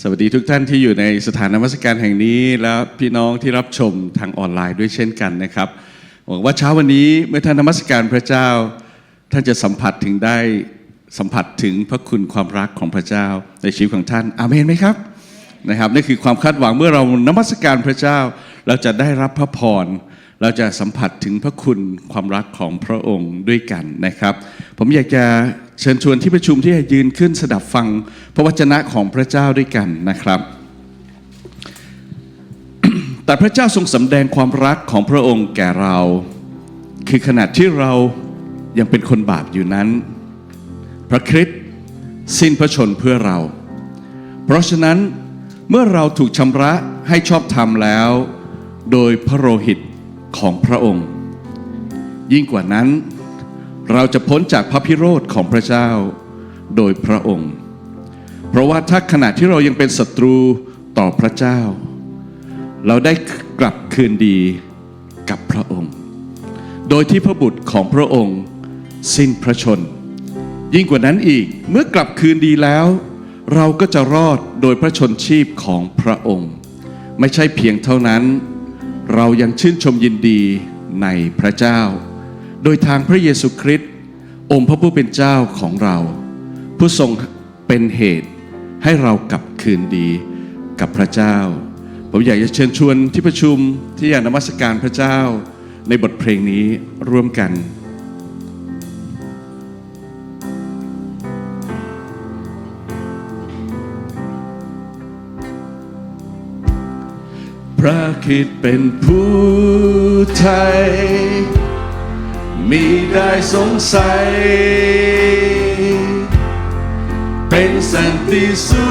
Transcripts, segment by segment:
สวัสดีทุกท่านที่อยู่ในสถานนมัสการแห่งนี้ และพี่น้องที่รับชมทางออนไลน์ด้วยเช่นกันนะครับหวังว่าเช้าวันนี้เมื่อท่านนมัสการพระเจ้า ท่านจะสัมผัสถึงได้สัมผัสถึงพระคุณความรักของพระเจ้า ในชีวิตของท่านอาเมนไหมครับนะครับนี่คือความคาดหวังเมื่อเรานมัสการพระเจ้า เราจะได้รับพระพรเราจะสัมผัสถึงพระคุณความรักของพระองค์ด้วยกันนะครับ ผมอยากจะ เชิญชวนที่ประชุมที่จะยืนขึ้นสดับฟังพระวจนะของพระเจ้าด้วยกันนะครับ แต่พระเจ้าทรงสำแดงความรักของพระองค์แก่เรา คือขณะที่เรายังเป็นคนบาปอยู่นั้น พระคริสต์สิ้นพระชนเพื่อเรา เพราะฉะนั้นเมื่อเราถูกชำระให้ชอบธรรมแล้ว โดยพระโลหิตของพระองค์ ยิ่งกว่านั้น เราจะพ้นจากพระพิโรธของพระเจ้าโดยพระองค์ เพราะว่าถ้าขณะที่เรายังเป็นศัตรูต่อพระเจ้า เราได้กลับคืนดีกับพระองค์ โดยที่พระบุตรของพระองค์สิ้นพระชน ยิ่งกว่านั้นอีกเมื่อกลับคืนดีแล้ว เราก็จะรอดโดยพระชนชีพของพระองค์ ไม่ใช่เพียงเท่านั้น เรายังชื่นชมยินดีในพระเจ้า โดยทางพระเยซูคริสต์องค์พระผู้เป็นเจ้าของเรา ผู้ทรงเป็นเหตุให้เรากลับคืนดีกับพระเจ้า ผมอยากจะเชิญชวนที่ประชุมที่อยากนมัสการพระเจ้า ในบทเพลงนี้ร่วมกันพระคิดเป็นผู้ไทย มีได้สงสัย เป็นสันติสุ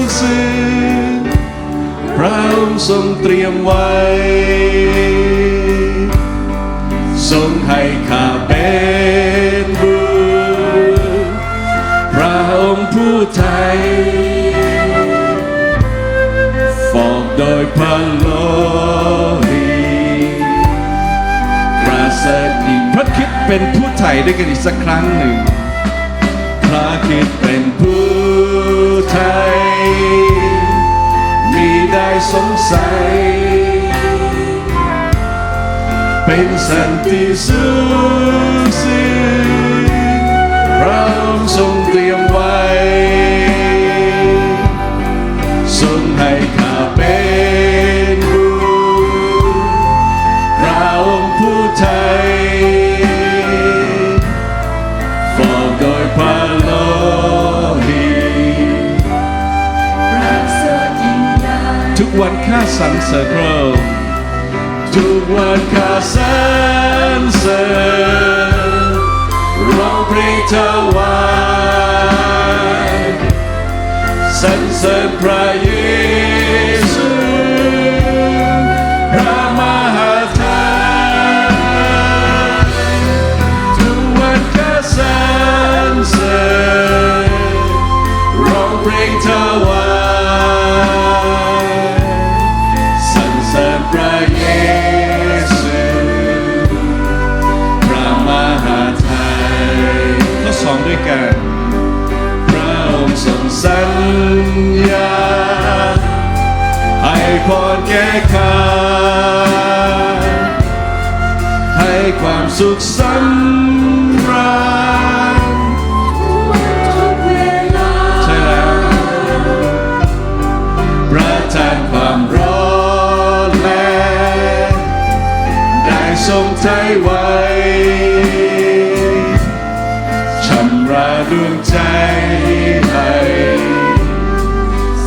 ขซึ่งพระองค์ทรงเตรียมไว้ ทรงให้ข้าเป็นบุตรพระองค์ผู้ไทย ฟอกโดยพลหิ เป็นผู้ไทยด้วยกันอีกสักครั้งหนึ่ง พระคิดเป็นผู้ไทยมีได้สงสัย เป็นสันติสุขสิ้นพระองค์ทรงเตรียมไว้ วันข้าสรรเสริญพระองค์ทุกวันข้าสรรเสริญร้องเพลงถวายสรรเสริญพระเยซู สุขสำราญทุกเวลาใช่แล้วประทานความร้อนแรงได้ทรงใจไว้ชำระดวงใจให้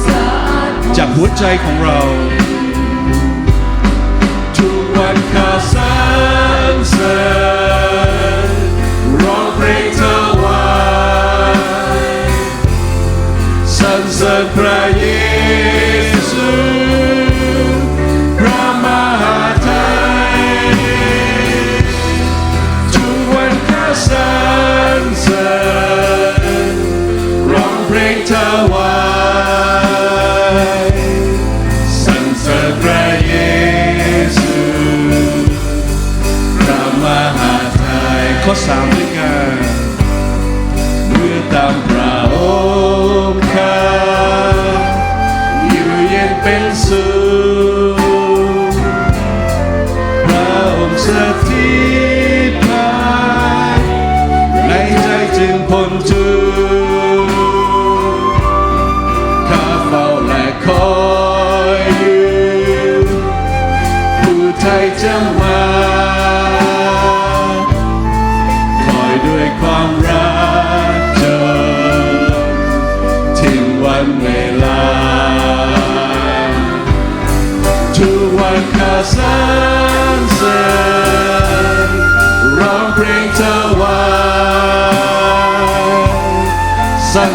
สะอาดจากหัวใจของเราทุกวันข้าสรร เสริญร้องเพลงถวายสรรเสริญพระเยซูพระมหาไทยทุกวันข้าสรรเสริญร้องเพลงถวาย ยข้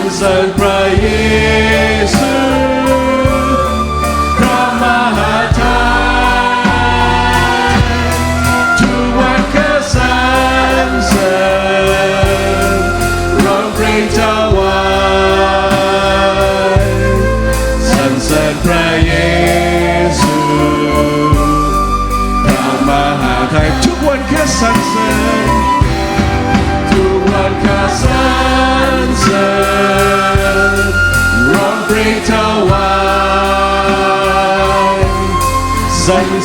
and praying.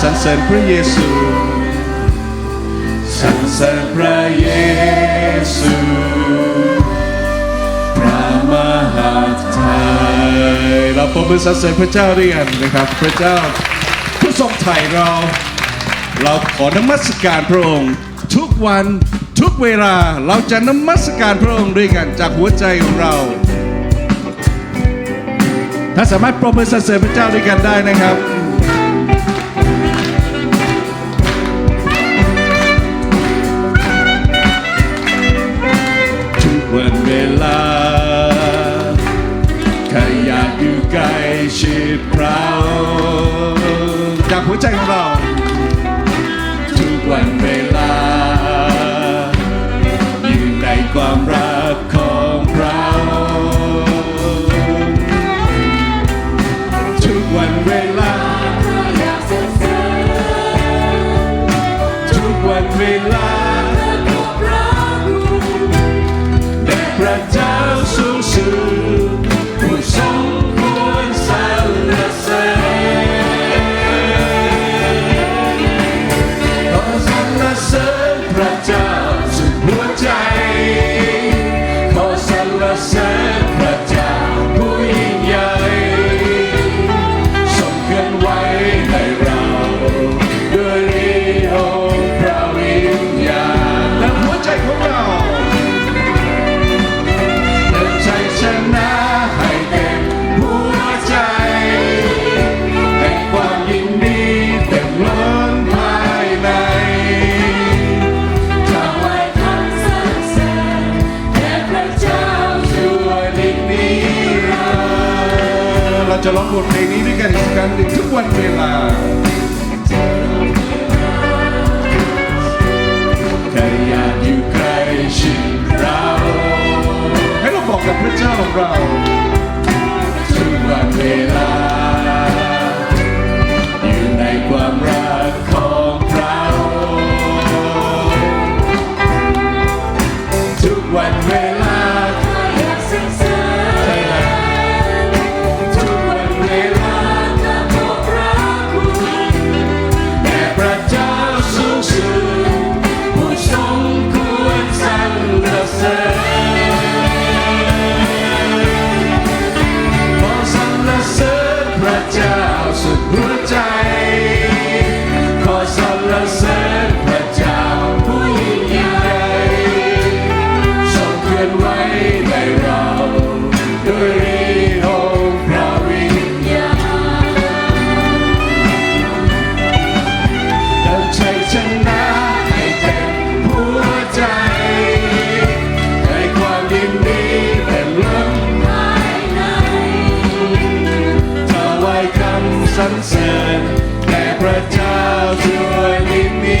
สรรเสริญพระเยซูสรรเสริญพระเยซูพระมหาไทยเราปรบมือสรรเสริญพระเจ้าด้วยกันนะครับ พระเจ้าผู้ทรงไถ่เรา เราขอนมัสการพระองค์ ทุกวันทุกเวลาเราจะนมัสการพระองค์ด้วยกันจากหัวใจของเราถ้าสามารถปรบมือสรรเสริญพระเจ้าด้วยกันได้นะครับ จะร้องบทเพลงนี้ด้วยกันอีกครั้งหนึ่งทุกวันเวลาแค่อยากอยู่ใกล้ชิดเรา ให้เราบอกกับพระเจ้าของเรา รรเสริญแด่พระเจ้าช่วยมิ่งมี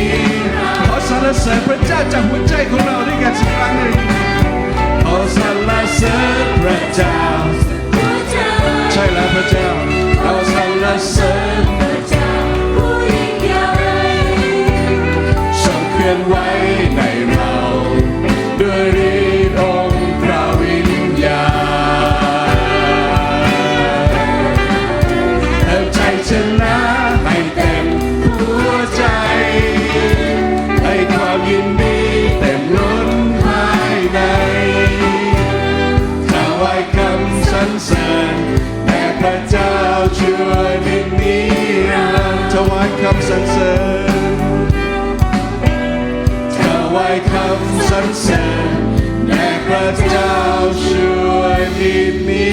ขอสรรเสริญพระเจ้าจากหัวใจของเราด้วยกันสักครั้งหนึ่งขอสรรเสริญพระเจ้า ใช่แล้วพระเจ้าเราสรรเสริญพระเจ้าผู้ยิ่งใหญ่ทรงเคลื่อนไหว รรเสริญแด่พระเจ้าช่วยที่มี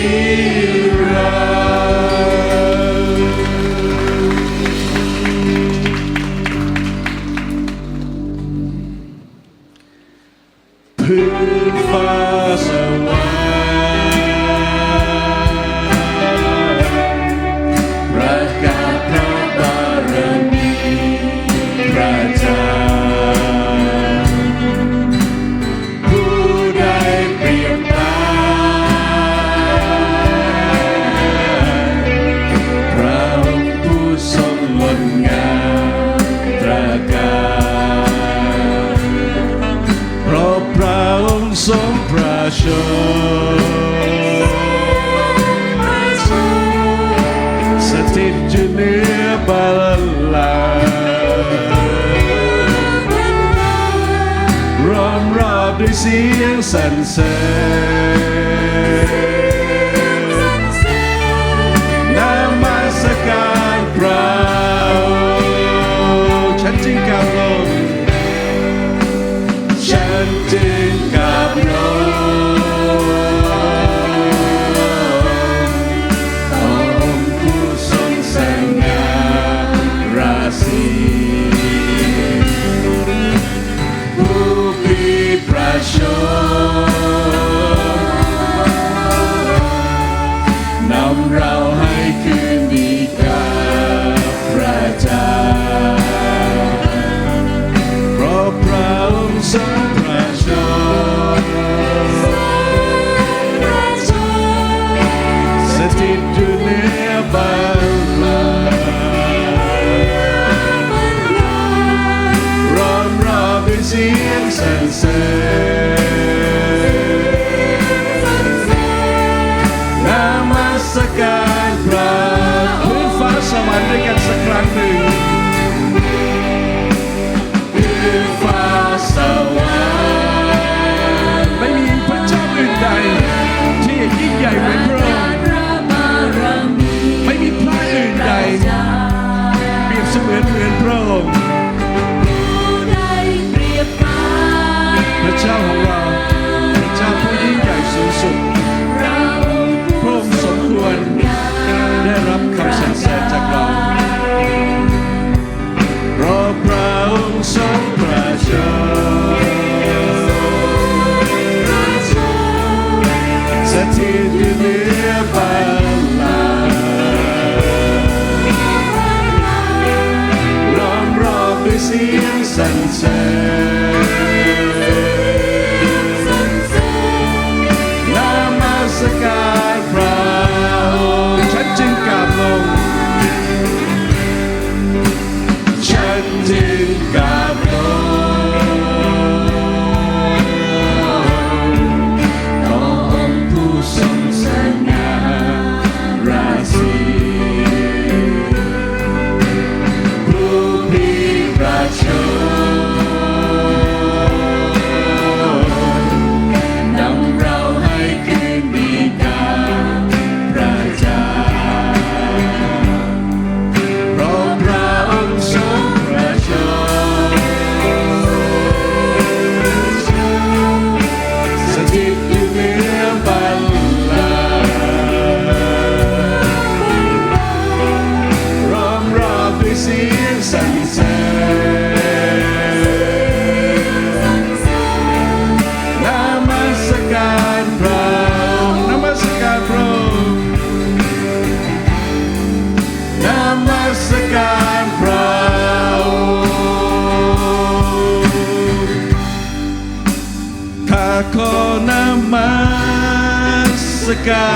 กา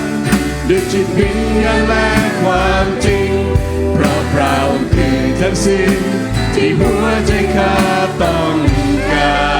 รด้วยจิตวิญญาณและความจริง เพราะพราคือทั้งสิ้นที่หัวใจข้าต้องการ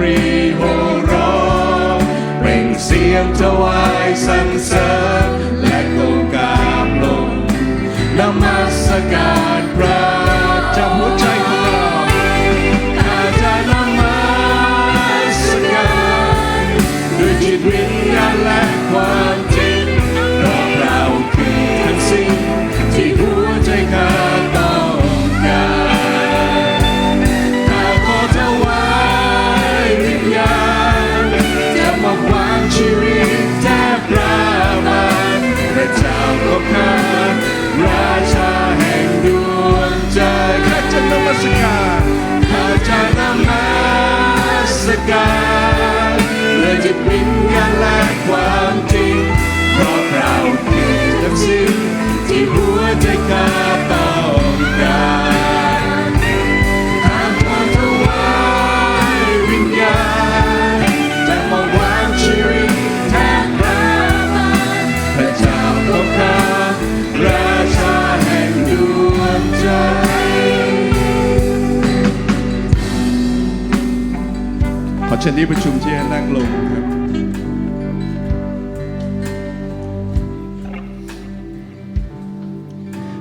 เป็นปรีโหร้องเปล่งเสียงถวายสรรเสริญ และความจริงเพราะเราคือทั้งสิ้นที่หัวใจข้าต้องการข้าขอถวายวิญญาณจะมาวางชีวิตแทนพระบาทพระเจ้าของข้าราชาแห่งดวงใจ ขอเชิญที่ประชุมที่นั่งลง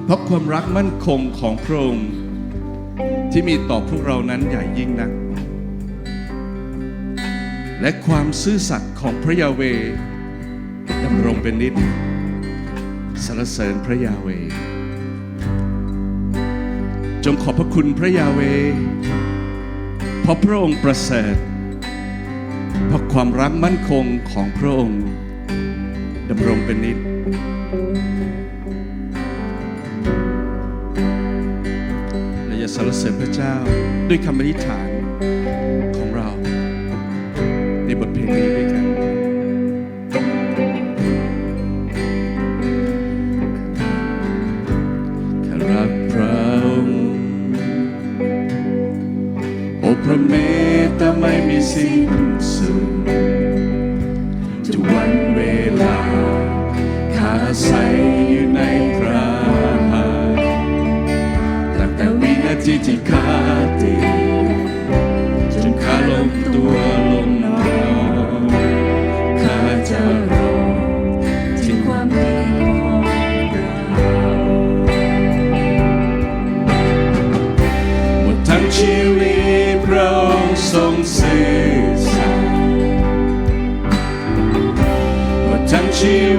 เพราะความรักมั่นคงของพระองค์ที่มีต่อพวกเรานั้นใหญ่ยิ่งนัก และความซื่อสัตย์ของพระยาเวดำรงเป็นนิจสรรเสริญพระยาเว จงขอบพระคุณพระยาเว เพราะพระองค์ประเสริฐเพราะความรักมั่นคงของพระองค์ดำรงเป็นนิจ รรเสริญพระเจ้าด้วยคำอธิษฐานของเราในบทเพลงนี้ด้วยกันข้ารักพระองค์โอ้พระเมตตาไม่มีสิ้นสุดทุกวันเวลาข้าใน วินาทีที่ข้าตื่นจนขาลงตัวลงนอนข้าจะรอถึงความดีของเราหมดทั้งชีวิตเราทรงสื่อสัตย์หมดทั้งชีวิต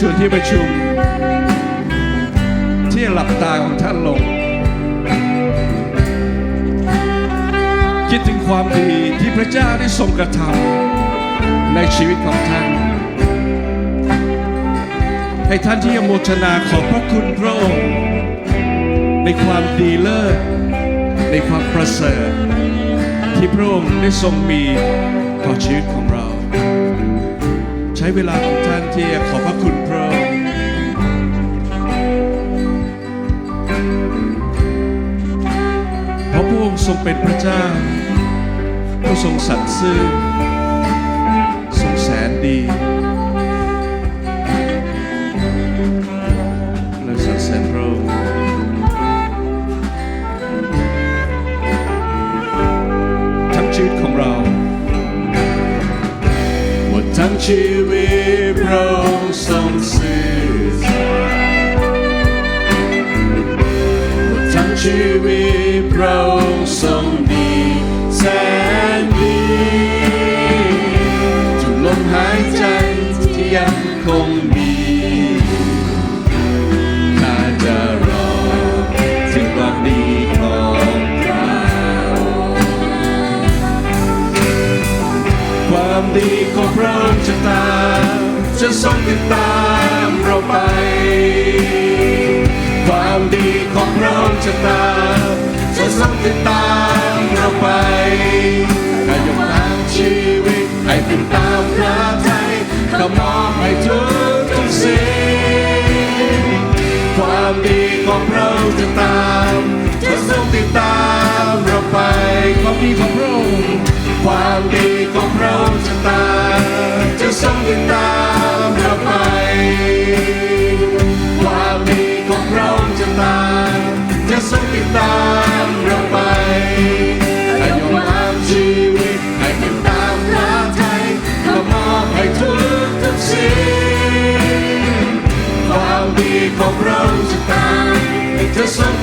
ชวนที่ประชุม ที่หลับตาของท่านลง คิดถึงความดีที่พระเจ้าได้ทรงกระทำในชีวิตของท่าน ให้ท่านที่ยโมทนาขอบพระคุณพระองค์ ในความดีเลิศในความประเสริฐ ที่พระองค์ได้ทรงมีต่อชีวิตของเรา ใช้เวลาของท่านที่จะขอบพระคุณ ทรงเป็นพระเจ้า ผู้ทรงสัตย์ซื่อ ทรงแสนดีและสรรเสริญพระองค์ทั้งชีวิตของเราว่าทั้งชีวิตเราทรง ชีวิตเราทรงดีแสนดีทุกลมหายใจที่ยังคงมีข้าจะรอถึงความดีของเราความดีของพระองค์จะตามจะทรงติดตามเราไป ความดีของพระองค์จะตาม จะตามเราไปข้ายกทางชีวิตให้เป็นตามพระทัยขมอบให้ทุกทุกสิ่งความดีของพระองค์จะตามจะทรงติดตามเราไปความดีของพระองค์ความดีของพระองค์จะตามจะทรงติดตาม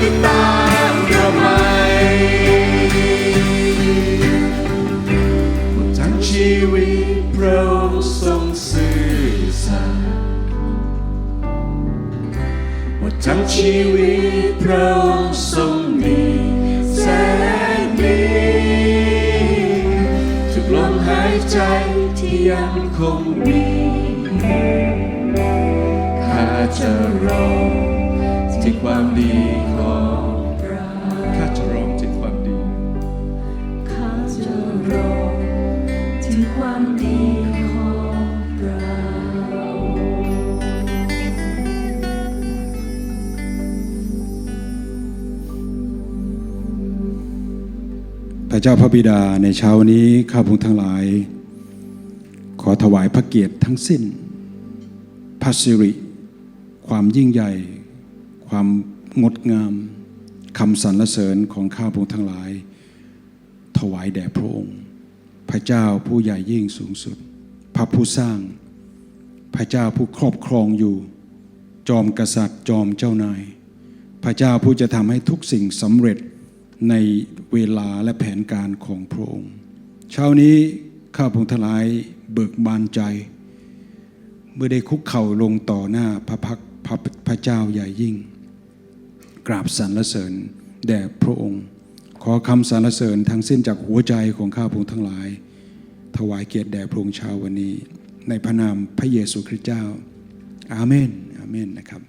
ติดตามเราไหมทั้งชีวิตเราทรงซื่อสัตย์ว่าทั้งชีวิตเราทรงดีแสนดีทุกลมหายใจที่ยังคงมีข้าจะรอ ถึงความดีของเราข้าจะร้องถึงความดีข้าจะร้องถึงความดีของเราพระเจ้าพระบิดาในเช้านี้ข้าพงทั้งหลาย ขอถวายพระเกียรติทั้งสิ้นพระสิริความยิ่งใหญ่ ความงดงามคำสรรเสริญของข้าพงทั้งหลาย ถวายแด่พระองค์ พระเจ้าผู้ใหญ่ยิ่งสูงสุด พระผู้สร้าง พระเจ้าผู้ครอบครองอยู่ จอมกษัตริย์จอมเจ้านาย พระเจ้าผู้จะทำให้ทุกสิ่งสำเร็จในเวลาและแผนการของพระองค์ เช้านี้ข้าพงทลายเบิกบานใจ เมื่อได้คุกเข่าลงต่อหน้าพระพักพระพระเจ้าใหญ่ยิ่ง กราบสรรเสริญแด่พระองค์ ขอคำสรรเสริญทั้งสิ้นจากหัวใจของข้าพงทั้งหลาย ถวายเกียรติแด่พระองค์เช้าวันนี้ ในพระนามพระเยซูคริสต์เจ้า อาเมน อาเมนนะครับ